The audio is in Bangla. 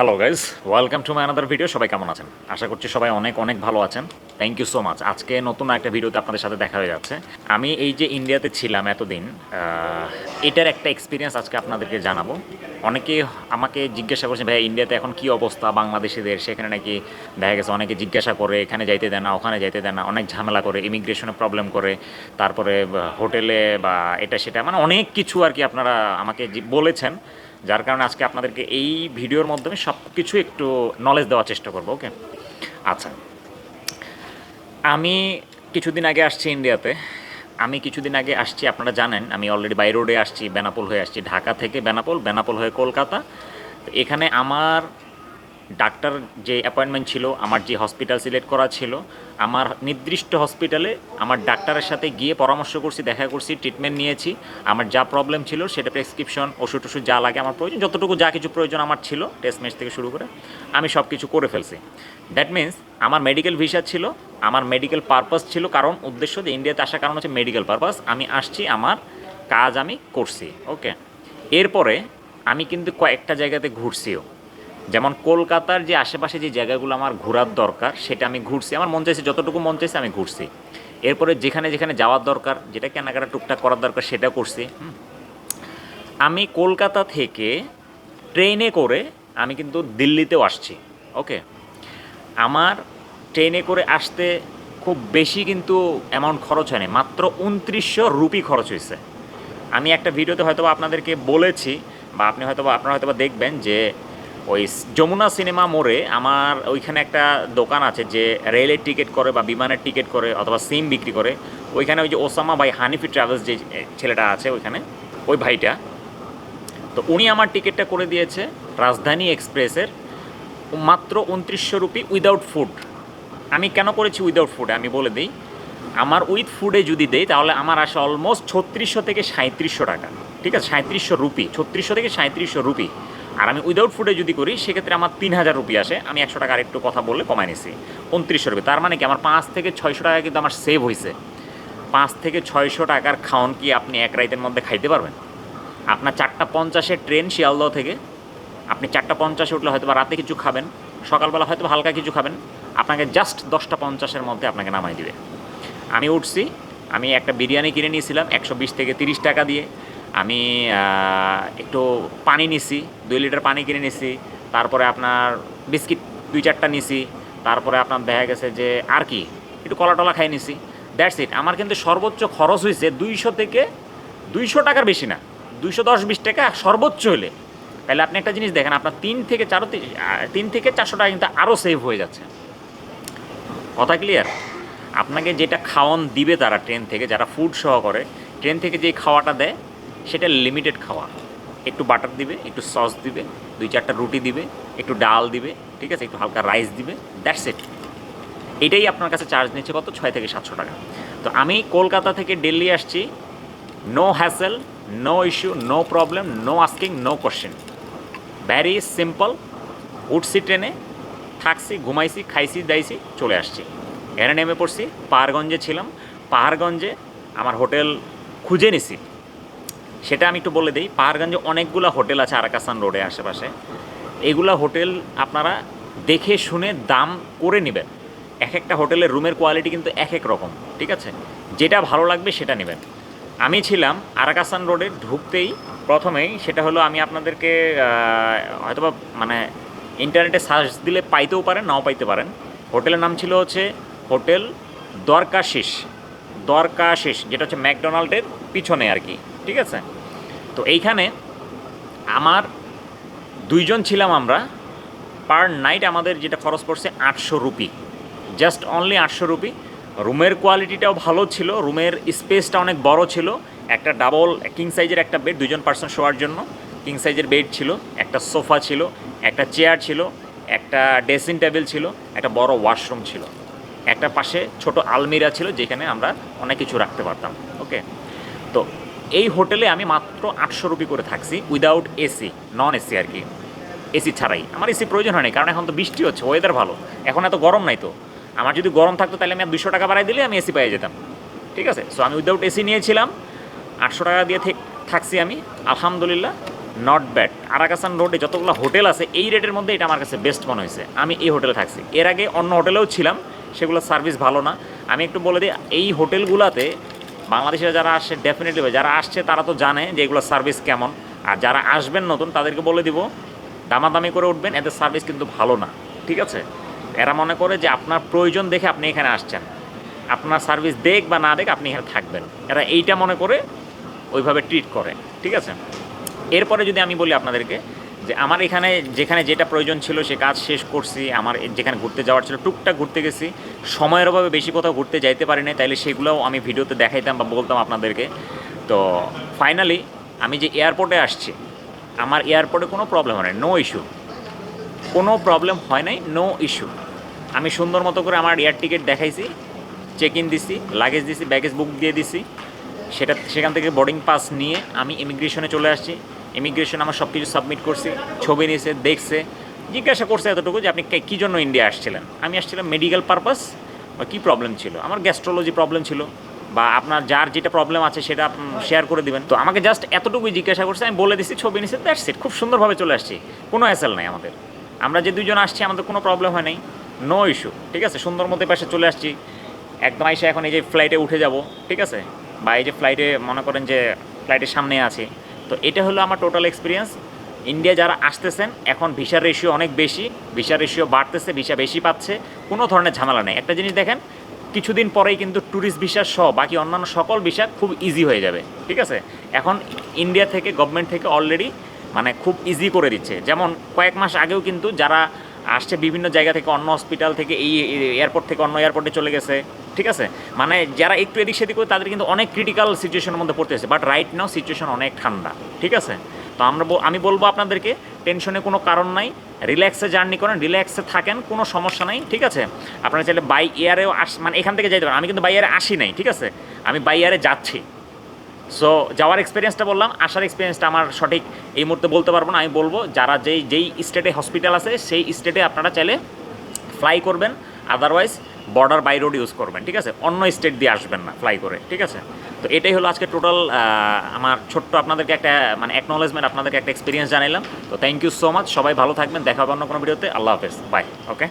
Hello guys welcome to my another video সবাই কেমন আছেন? আশা করছি সবাই অনেক অনেক ভালো আছেন। থ্যাংক ইউ সো মাচ আজকে নতুন একটা ভিডিওতে আপনাদের সাথে দেখা হয়ে যাচ্ছে। আমি এই যে ইন্ডিয়াতে ছিলাম এতদিন এটার একটা এক্সপিরিয়েন্স আজকে আপনাদেরকে জানাব। অনেকে আমাকে জিজ্ঞাসা করছে, ভাই ইন্ডিয়াতে এখন কি অবস্থা? বাংলাদেশিদের সেখানে নাকি দেখা গেছে অনেকে জিজ্ঞাসা করে, এখানে যাইতে দেয় না, ওখানে যাইতে দেয় না, অনেক ঝামেলা করে ইমিগ্রেশনে প্রবলেম করে, তারপরে হোটেলে বা এটা সেটা। মানে অনেক কিছু আর কি আপনারা আমাকে বলেছেন। যার কারণে আজকে আপনাদেরকে এই ভিডিওর মাধ্যমে সব কিছু একটু নলেজ দেওয়ার চেষ্টা করব ওকে আচ্ছা। আমি কিছুদিন আগে আসছি ইন্ডিয়াতে। আমি কিছুদিন আগে আসছি, আপনারা জানেন, আমি অলরেডি বাই রোডে আসছি, বেনাপোল হয়ে আসছি। ঢাকা থেকে বেনাপোল বেনাপোল হয়ে কলকাতা। এখানে আমার ডাক্তার যে অ্যাপয়েন্টমেন্ট ছিল, আমার যে হসপিটাল সিলেক্ট করা ছিল, আমার নির্দিষ্ট হসপিটালে আমার ডাক্তারের সাথে গিয়ে পরামর্শ করছি, দেখা করছি ট্রিটমেন্ট নিয়েছি। আমার যা প্রবলেম ছিল, সেটা প্রেসক্রিপশন ওষুধ টষুধ যা লাগে আমার প্রয়োজন, যতটুকু যা কিছু প্রয়োজন আমার ছিল টেস্ট ম্যাচ থেকে শুরু করে, আমি সব কিছু করে ফেলছি। দ্যাট মিন্স আমার মেডিকেল ভিসা ছিল, আমার মেডিকেল পারপাস ছিল, কারণ উদ্দেশ্য যে ইন্ডিয়াতে আসার কারণ হচ্ছে মেডিকেল পারপাস আমি আসছি, আমার কাজ আমি করছি ওকে এরপরে, আমি কিন্তু কয়েকটা জায়গাতে ঘুরছিও। যেমন কলকাতার যে আশেপাশে যে জায়গাগুলো আমার ঘোরার দরকার, সেটা আমি ঘুরছি। আমার মন চাইছে, যতটুকু মন চাইছে আমি ঘুরছি। এরপরে যেখানে যেখানে যাওয়ার দরকার, যেটা কেনাকাটা টুকটাক করার দরকার, সেটা করছি। আমি কলকাতা থেকে ট্রেনে করে আমি কিন্তু দিল্লিতেও আসছি, ওকে? আমার ট্রেনে করে আসতে খুব বেশি কিন্তু অ্যামাউন্ট খরচ হয়নি, মাত্র উনত্রিশশো রুপি খরচ হয়েছে। আমি একটা ভিডিওতে হয়তোবা আপনাদেরকে বলেছি, বা আপনি হয়তোবা, আপনারা হয়তোবা দেখবেন যে ওই যমুনা সিনেমা মোড়ে আমার ওইখানে একটা দোকান আছে যে রেলের টিকিট করে বা বিমানের টিকিট করে অথবা সিম বিক্রি করে। ওইখানে ওই যে ওসামা ভাই হানিফি ট্রাভেলস যে ছেলেটা আছে ওইখানে, ওই ভাইটা। তো উনি আমার টিকিটটা করে দিয়েছে রাজধানী এক্সপ্রেসের মাত্র উনত্রিশশো রুপি উইদাউট ফুড। আমি কেন করেছি উইদাউট ফুড? আমি বলে দিই, আমার উইথ ফুডে যদি দেই তাহলে আমার আসে অলমোস্ট ছত্রিশশো থেকে সাঁত্রিশশো টাকা। ঠিক আছে? সাঁত্রিশশো রুপি, ছত্রিশশো থেকে সাঁত্রিশশো রুপি। আর আমি উইদাউট ফুডে যদি করি, সেক্ষেত্রে আমার তিন হাজার রুপি আসে। আমি একশো টাকা আর একটু কথা বললে কমায় নিছি। উনত্রিশশো রুপি। তার মানে কি, আমার পাঁচ থেকে ছয়শো টাকা কিন্তু আমার সেভ হয়েছে পাঁচ থেকে ছয়শো টাকার খাওয়ান কি আপনি এক রাইতের মধ্যে খাইতে পারবেন? আপনার চারটা পঞ্চাশের ট্রেন শিয়ালদহ থেকে, আপনি চারটা পঞ্চাশে উঠলে হয়তো বা রাতে কিছু খাবেন, সকালবেলা হয়তো হালকা কিছু খাবেন, আপনাকে জাস্ট দশটা পঞ্চাশের মধ্যে আপনাকে নামাই দিবে। আমি উঠছি, আমি একটা বিরিয়ানি কিনে নিয়েছিলাম, একশো বিশ থেকে তিরিশ টাকা দিয়ে। আমি একটু পানি নিছি, দুই লিটার পানি কিনে নিছি, তারপরে আপনার বিস্কিট দুই চারটা নিছি, তারপরে আপনার দেখা গেছে যে আর কি, একটু কলা টলা খাই নিছি। দ্যাটস ইট আমার কিন্তু সর্বোচ্চ খরচ হয়েছে দুইশো থেকে দুইশো টাকার বেশি না, দুইশো দশ বিশ টাকা সর্বোচ্চ হলে তাহলে আপনি একটা জিনিস দেখেন, আপনার তিন থেকে চারো তিন থেকে চারশো টাকা কিন্তু আরও সেভ হয়ে যাচ্ছে। কথা ক্লিয়ার আপনাকে যেটা খাওয়ান দিবে তারা ট্রেন থেকে, যারা ফুড সহ করে ট্রেন থেকে যে খাওয়াটা দেয় সেটা লিমিটেড খাওয়া। একটু বাটার দিবে, একটু সস দিবে, দুই চারটা রুটি দিবে, একটু ডাল দিবে, ঠিক আছে? একটু হালকা রাইস দিবে দ্যাটস ইট এটাই আপনার কাছে চার্জ নিচ্ছে কত? ছয় থেকে সাতশো টাকা। তো আমি কলকাতা থেকে দিল্লি আসছি no hassle no issue no problem no asking no question very simple উঠছি ট্রেনে, থাকছি, ঘুমাইছি, খাইছি, দাইছি, চলে আসছি। এখানে নেমে পড়ছি, পাহাড়গঞ্জে ছিলাম। পাহাড়গঞ্জে আমার হোটেল খুঁজে নিছি। সেটা আমি একটু বলে দিই। পাহাড়গঞ্জে অনেকগুলো হোটেল আছে আরাকাসান রোডে আশেপাশে। এগুলা হোটেল আপনারা দেখে শুনে দাম করে নেবেন। এক একটা হোটেলের রুমের কোয়ালিটি কিন্তু এক এক রকম, ঠিক আছে? যেটা ভালো লাগবে সেটা নেবেন। আমি ছিলাম আরাকাসান রোডে ঢুকতেই প্রথমেই সেটা হলো আমি আপনাদেরকে হয়তোবা মানে ইন্টারনেটে সার্চ দিলে পাইতেও পারেন, নাও পাইতে পারেন। হোটেলের নাম ছিল হচ্ছে হোটেল দ্বারকাশিস দরকাশিস যেটা হচ্ছে ম্যাকডোনাল্ডের পিছনে আর কি। ঠিক আছে? তো এইখানে আমার দুইজন ছিলাম আমরা পার নাইট আমাদের যেটা খরচ পড়ছে আটশো রুপি। জাস্ট অনলি আটশো রুপি। রুমের কোয়ালিটিটাও ভালো ছিল, রুমের স্পেসটা অনেক বড় ছিল। একটা ডাবল কিং সাইজের একটা বেড দুজন পার্সন শোয়ার জন্য। কিং সাইজের বেড ছিল, একটা সোফা ছিল, একটা চেয়ার ছিল, একটা ড্রেসিং টেবিল ছিল, একটা বড় ওয়াশরুম ছিল। একটা পাশে ছোট আলমিরা ছিল, যেখানে আমরা অনেক কিছু রাখতে পারতাম ওকে তো এই হোটেলে আমি মাত্র আটশো রুপি করে থাকছি উইদাউট এসি নন এসি আর কি। এসি ছাড়াই। আমার এসি প্রয়োজন হয়নি, কারণ এখন তো বৃষ্টি হচ্ছে ওয়েদার ভালো। এখন এত গরম নাই তো। আমার যদি গরম থাকতো, তাহলে আমি দুশো টাকা বাড়াই দিলে আমি এসি পেয়ে যেতাম। ঠিক আছে? সো আমি উইদাউট এসি নিয়েছিলাম। আটশো টাকা দিয়ে থেক- থাকছি আমি। আলহামদুলিল্লাহ নট ব্যাড আরাকাসান রোডে যতগুলো হোটেল আছে, এই রেটের মধ্যে এটা আমার কাছে বেস্ট মনে হয়েছে। আমি এই হোটেলে থাকছি। এর আগে অন্য হোটেলেও ছিলাম সেগুলো সার্ভিস ভালো না। আমি একটু বলে দিই, এই হোটেলগুলোতে বাংলাদেশে যারা আসে ডেফিনেটলি যারা আসছে তারা তো জানে যে এগুলো সার্ভিস কেমন। আর যারা আসবেন নতুন, তাদেরকে বলে দিব, দামাদামি করে উঠবেন, এদের সার্ভিস কিন্তু ভালো না। ঠিক আছে? এরা মনে করে যে আপনার প্রয়োজন দেখে আপনি এখানে আসছেন। আপনার সার্ভিস দেখ বা না দেখ, আপনি এখানে থাকবেন। এরা এইটা মনে করে ওইভাবে ট্রিট করে। ঠিক আছে? এরপরে যদি আমি বলি আপনাদেরকে যে আমার এখানে যেখানে যেটা প্রয়োজন ছিল সে কাজ শেষ করছি, আমার যেখানে ঘুরতে যাওয়ার ছিল, টুকটাক ঘুরতে গেছি। সময়ের অভাবে বেশি কোথাও ঘুরতে যাইতে পারি না তাইলে সেগুলোও আমি ভিডিওতে দেখাইতাম বা বলতাম আপনাদেরকে। তো ফাইনালি আমি যে এয়ারপোর্টে আসছি, আমার এয়ারপোর্টে কোনো প্রবলেম হয় নো ইস্যু কোনো প্রবলেম হয় নাই নো ইস্যু আমি সুন্দর মতো করে আমার এয়ার টিকিট দেখাইছি চেক ইন দিছি লাগেজ দিছি ব্যাগেজ বুক দিয়ে দিছি। সেটা, সেখান থেকে বোর্ডিং পাস নিয়ে আমি ইমিগ্রেশনে চলে আসছি। ইমিগ্রেশন আমার সব কিছু সাবমিট করছি, ছবি নিয়েছে দেখছে, জিজ্ঞাসা করছে এতটুকু যে আপনি কী জন্য ইন্ডিয়া আসছিলেন? আমি আসছিলাম মেডিকেল পারপাস বা কী প্রবলেম ছিল? আমার গ্যাস্ট্রোলজি প্রবলেম ছিল, বা আপনার যার যেটা প্রবলেম আছে সেটা শেয়ার করে দিবেন। তো আমাকে জাস্ট এতটুকুই জিজ্ঞাসা করছে, আমি বলে দিছি, ছবি নিয়েছে দ্যাটস ইট খুব সুন্দরভাবে চলে আসছি, কোনো অ্যাসেল নাই আমাদের। আমরা যে দুজন আসছি, আমাদের কোনো প্রবলেম হয় নাই নো ইস্যু ঠিক আছে? সুন্দর মতো পাশে চলে আসছি, একদম এসে এখন এই যে ফ্লাইটে উঠে যাব, ঠিক আছে? বা এই যে ফ্লাইটে মনে করেন যে ফ্লাইটের সামনে আছি তো এটা হলো আমার টোটাল এক্সপিরিয়েন্স ইন্ডিয়া যারা আসতেছেন, এখন ভিসার রেশিও অনেক বেশি ভিসার রেশিও বাড়তেছে ভিসা বেশি পাচ্ছে, কোনো ধরনের ঝামেলা নেই। একটা জিনিস দেখেন, কিছুদিন পরেই কিন্তু ট্যুরিস্ট ভিসা সহ বাকি অন্যান্য সকল ভিসা খুব ইজি হয়ে যাবে, ঠিক আছে? এখন ইন্ডিয়া থেকে গভর্নমেন্ট থেকে অলরেডি মানে খুব ইজি করে দিচ্ছে। যেমন কয়েক মাস আগেও কিন্তু যারা আসছে বিভিন্ন জায়গা থেকে, অন্য হসপিটাল থেকে, এই এয়ারপোর্ট থেকে অন্য এয়ারপোর্টে চলে গেছে, ঠিক আছে? মানে যারা একটু এদিক সেদিক করে, তাদের কিন্তু অনেক ক্রিটিক্যাল সিচুয়েশনের মধ্যে পড়তেছে বাট রাইট নাও সিচুয়েশন অনেক ঠান্ডা, ঠিক আছে? তো আমরা আমি বলব আপনাদেরকে টেনশনে কোনো কারণ নাই রিল্যাক্সে জার্নি করেন রিল্যাক্সে থাকেন, কোনো সমস্যা নাই, ঠিক আছে? আপনারা চাইলে বাই এয়ারেও আস মানে এখান থেকে যাইতে পারেন, আমি কিন্তু বাই এয়ারে আসি নাই, ঠিক আছে? আমি বাই এয়ারে যাচ্ছি। সো যাওয়ার এক্সপিরিয়েন্সটা বললাম, আসার এক্সপিরিয়েন্সটা আমার সঠিক এই মুহূর্তে বলতে পারব না, আমি বলব যারা যেই যেই স্টেটে হসপিটাল আছে, সেই স্টেটে আপনারা চাইলে ফ্লাই করবেন otherwise border by road use করবেন, ঠিক আছে? অন্য স্টেট দিয়ে আসবেন না ফ্লাই করে, ঠিক আছে? তো এটাই হলো আজকে টোটাল আমার ছোট্ট আপনাদেরকে একটা মানে অ্যাকনোলেজমেন্ট আপনাদেরকে একটা এক্সপিরিয়েন্স জানাইলাম। তো থ্যাংক ইউ সো মাচ সবাই ভালো থাকবেন, দেখা হবে অন্য কোনো ভিডিওতে আল্লাহ হাফেজ বাই ওকে